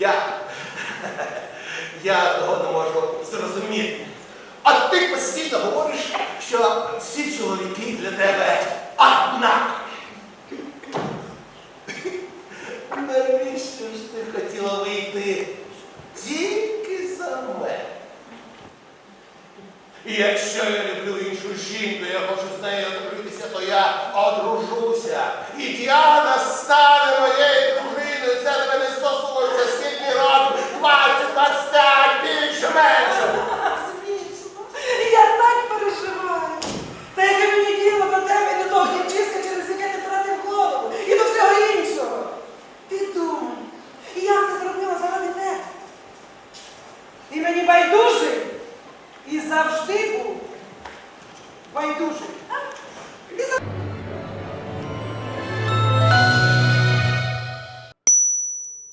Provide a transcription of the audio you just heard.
Я я того не можу зрозуміти. А ти постійно говориш, що всі чоловіки для тебе однакові. Навіщо ж ти хотіла вийти тільки за мене? І якщо я люблю іншу жінку, я хочу з нею одружитися, то я одружу. Ти мені байдужий і завжди був байдужий.